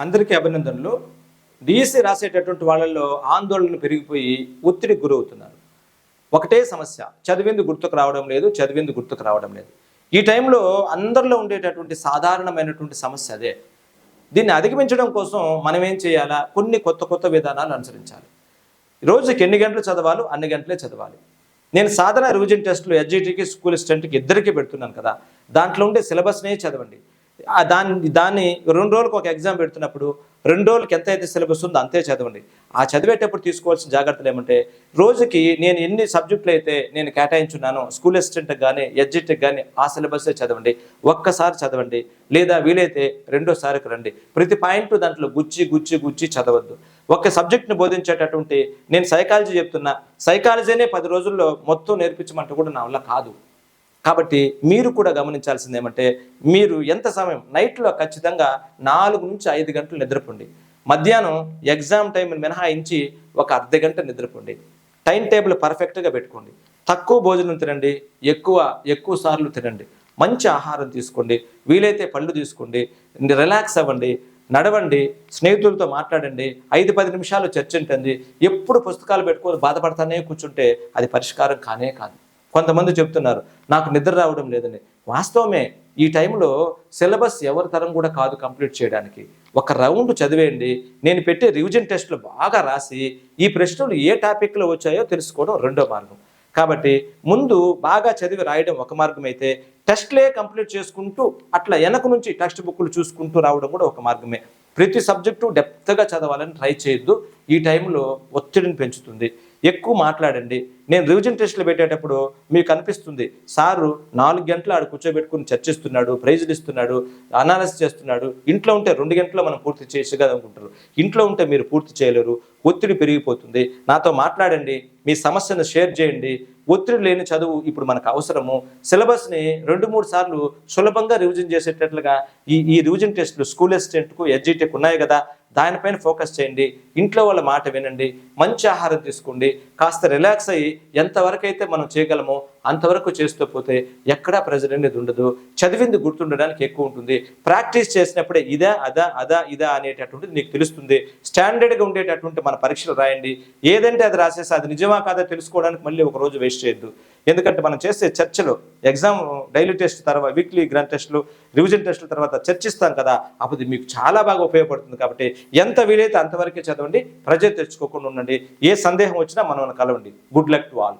అందరికీ అభినందనలు. డిఎస్సి రాసేటటువంటి వాళ్ళల్లో ఆందోళన పెరిగిపోయి ఒత్తిడికి గురవుతున్నారు. ఒకటే సమస్య చదివింది గుర్తుకు రావడం లేదు చదివింది గుర్తుకు రావడం లేదు. ఈ టైంలో అందరిలో ఉండేటటువంటి సాధారణమైనటువంటి సమస్య అదే. దీన్ని అధిగమించడం కోసం మనం ఏం చేయాలా? కొన్ని కొత్త కొత్త విధానాలు అనుసరించాలి. రోజుకి ఎన్ని గంటలు చదవాలో? అన్ని గంటలే చదవాలి. నేను సాధారణ రివిజన్ టెస్టులు ఎడ్జిటీకి స్కూల్ అసిస్టెంట్కి ఇద్దరికి పెడుతున్నాను కదా. దాంట్లో ఉండే సిలబస్నే చదవండి. దాన్ని దాన్ని రెండు రోజులకు ఒక ఎగ్జామ్ పెడుతున్నప్పుడు రెండు రోజులకి ఎంత అయితే సిలబస్ ఉందో అంతే చదవండి. ఆ చదివేటప్పుడు తీసుకోవాల్సిన జాగ్రత్తలు ఏమంటే రోజుకి నేను ఎన్ని సబ్జెక్టులు అయితే నేను కేటాయించున్నానో స్కూల్ అసిస్టెంట్కి కానీ ఎడ్జిట్కి కానీ ఆ సిలబస్సే చదవండి. ఒక్కసారి చదవండి. లేదా వీలైతే రెండోసారికి రండి. ప్రతి పాయింట్ దాంట్లో గుచ్చి గుచ్చి గుచ్చి చదవద్దు. ఒక సబ్జెక్ట్ని బోధించేటటువంటి నేను సైకాలజీ చెప్తున్నా సైకాలజీనే పది రోజుల్లో మొత్తం నేర్పించమంటే కూడా నా వల్ల కాదు. కాబట్టి మీరు కూడా గమనించాల్సింది ఏమంటే మీరు ఎంత సమయం నైట్లో ఖచ్చితంగా నాలుగు నుంచి ఐదు గంటలు నిద్రపోండి. మధ్యాహ్నం ఎగ్జామ్ టైం మినహాయించి ఒక అర్ధ గంట నిద్రపోండి. టైం టేబుల్ పర్ఫెక్ట్గా పెట్టుకోండి. తక్కువ భోజనం తినండి ఎక్కువ ఎక్కువ సార్లు తినండి. మంచి ఆహారం తీసుకోండి వీలైతే పళ్ళు తీసుకోండి రిలాక్స్ అవ్వండి నడవండి స్నేహితులతో మాట్లాడండి ఐదు పది నిమిషాలు చర్చ ఉంటుంది. ఎప్పుడు పుస్తకాలు పెట్టుకొని బాధపడతానే కూర్చుంటే అది పరిష్కారం కానే కాదు. కొంతమంది చెప్తున్నారు నాకు నిద్ర రావడం లేదని. వాస్తవమే ఈ టైంలో సిలబస్ ఎవరి తరం కూడా కాదు కంప్లీట్ చేయడానికి. ఒక రౌండ్ చదివేయండి నేను పెట్టే రివిజన్ టెస్ట్లు బాగా రాసి ఈ ప్రశ్నలు ఏ టాపిక్లో వచ్చాయో తెలుసుకోవడం రెండో మార్గం. కాబట్టి ముందు బాగా చదివి రాయడం ఒక మార్గం అయితే టెస్ట్లే కంప్లీట్ చేసుకుంటూ అట్లా వెనక నుంచి టెక్స్ట్ బుక్లు చూసుకుంటూ రావడం కూడా ఒక మార్గమే. ప్రతి సబ్జెక్టు డెప్త్గా చదవాలని ట్రై చేయొద్దు. ఈ టైంలో ఒత్తిడిని పెంచుతుంది. ఎక్కువ మాట్లాడండి. నేను రివిజన్ టెస్టులు పెట్టేటప్పుడు మీకు అనిపిస్తుంది సారు నాలుగు గంటలు ఆడు కూర్చోబెట్టుకుని చర్చిస్తున్నాడు ప్రైజులు ఇస్తున్నాడు అనాలిసిస్ చేస్తున్నాడు. ఇంట్లో ఉంటే రెండు గంటల్లో మనం పూర్తి చేసేగా ఇంట్లో ఉంటే మీరు పూర్తి చేయలేరు ఒత్తిడి పెరిగిపోతుంది. నాతో మాట్లాడండి మీ సమస్యను షేర్ చేయండి. ఒత్తిడి లేని చదువు ఇప్పుడు మనకు అవసరము. సిలబస్ని రెండు మూడు సార్లు సులభంగా రివిజన్ చేసేటట్లుగా ఈ ఈ రివిజన్ టెస్టులు స్కూల్ అసిస్టెంట్కు ఎడ్జిటెక్ ఉన్నాయి కదా దానిపైన ఫోకస్ చేయండి. ఇంట్లో వాళ్ళ మాట వినండి. మంచి ఆహారం తీసుకోండి. కాస్త రిలాక్స్ అయ్యి ఎంతవరకు అయితే మనం చేయగలమో అంతవరకు చేస్తూ పోతే ఎక్కడా ప్రెజర్ అనేది ఉండదు. చదివింది గుర్తుండడానికి ఎక్కువ ఉంటుంది. ప్రాక్టీస్ చేసినప్పుడే ఇదా అదా అదా ఇదా అనేటటువంటిది నీకు తెలుస్తుంది. స్టాండర్డ్గా ఉండేటటువంటి మన పరీక్షలు రాయండి. ఏదంటే అది రాసేసి అది నిజమా కాదా తెలుసుకోవడానికి మళ్ళీ ఒక రోజు వేస్ట్ చేయొద్దు. ఎందుకంటే మనం చేసే చర్చలు ఎగ్జామ్ డైలీ టెస్ట్ తర్వాత వీక్లీ గ్రాండ్ టెస్టులు రివిజన్ టెస్టుల తర్వాత చర్చిస్తాం కదా అప్పుడు మీకు చాలా బాగా ఉపయోగపడుతుంది కాబట్టి ఎంత వీలైతే అంతవరకే చదవండి ప్రజలు తెచ్చుకోకుండా ఉండండి. ఏ సందేహం వచ్చినా మనం కలవండి గుడ్ లక్ టు ఆల్.